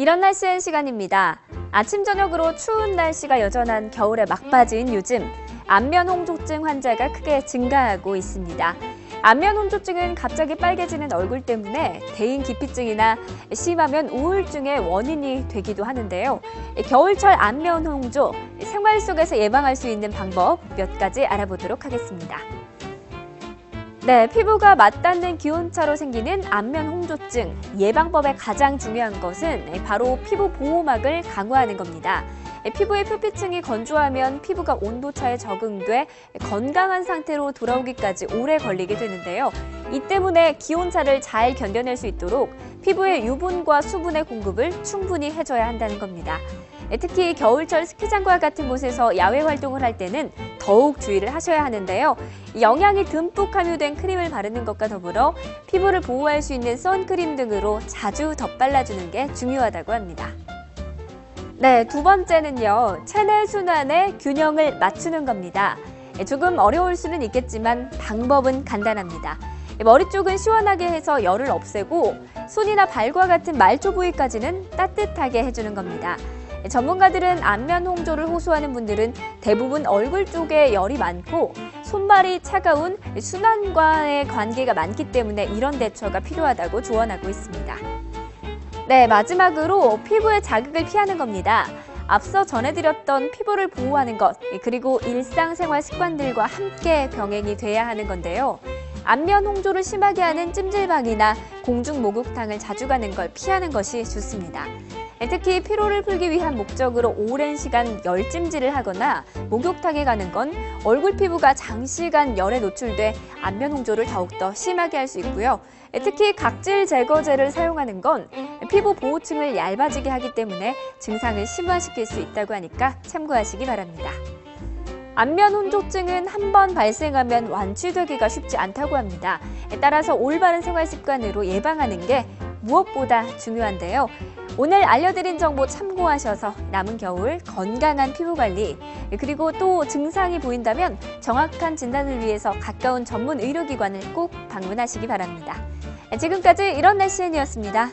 이런 날씨엔 시간입니다. 아침 저녁으로 추운 날씨가 여전한 겨울의 막바지인 요즘 안면 홍조증 환자가 크게 증가하고 있습니다. 안면 홍조증은 갑자기 빨개지는 얼굴 때문에 대인 기피증이나 심하면 우울증의 원인이 되기도 하는데요. 겨울철 안면 홍조 생활 속에서 예방할 수 있는 방법 몇 가지 알아보도록 하겠습니다. 네, 피부가 맞닿는 기온차로 생기는 안면 홍조증 예방법의 가장 중요한 것은 바로 피부 보호막을 강화하는 겁니다. 피부의 표피층이 건조하면 피부가 온도차에 적응돼 건강한 상태로 돌아오기까지 오래 걸리게 되는데요. 이 때문에 기온차를 잘 견뎌낼 수 있도록 피부의 유분과 수분의 공급을 충분히 해줘야 한다는 겁니다. 특히 겨울철 스키장과 같은 곳에서 야외 활동을 할 때는 더욱 주의를 하셔야 하는데요. 영양이 듬뿍 함유된 크림을 바르는 것과 더불어 피부를 보호할 수 있는 선크림 등으로 자주 덧발라주는 게 중요하다고 합니다. 네, 두 번째는요. 체내 순환의 균형을 맞추는 겁니다. 조금 어려울 수는 있겠지만 방법은 간단합니다. 머리 쪽은 시원하게 해서 열을 없애고 손이나 발과 같은 말초 부위까지는 따뜻하게 해주는 겁니다. 전문가들은 안면 홍조를 호소하는 분들은 대부분 얼굴 쪽에 열이 많고 손발이 차가운 순환과의 관계가 많기 때문에 이런 대처가 필요하다고 조언하고 있습니다. 네, 마지막으로 피부의 자극을 피하는 겁니다. 앞서 전해드렸던 피부를 보호하는 것, 그리고 일상생활 습관들과 함께 병행이 돼야 하는 건데요. 안면 홍조를 심하게 하는 찜질방이나 공중 목욕탕을 자주 가는 걸 피하는 것이 좋습니다. 특히 피로를 풀기 위한 목적으로 오랜 시간 열찜질을 하거나 목욕탕에 가는 건 얼굴 피부가 장시간 열에 노출돼 안면 홍조를 더욱더 심하게 할 수 있고요. 특히 각질 제거제를 사용하는 건 피부 보호층을 얇아지게 하기 때문에 증상을 심화시킬 수 있다고 하니까 참고하시기 바랍니다. 안면 혼조증은 한 번 발생하면 완치되기가 쉽지 않다고 합니다. 따라서 올바른 생활 습관으로 예방하는 게 무엇보다 중요한데요. 오늘 알려드린 정보 참고하셔서 남은 겨울 건강한 피부 관리 그리고 또 증상이 보인다면 정확한 진단을 위해서 가까운 전문 의료기관을 꼭 방문하시기 바랍니다. 지금까지 이런 날씨엔이었습니다.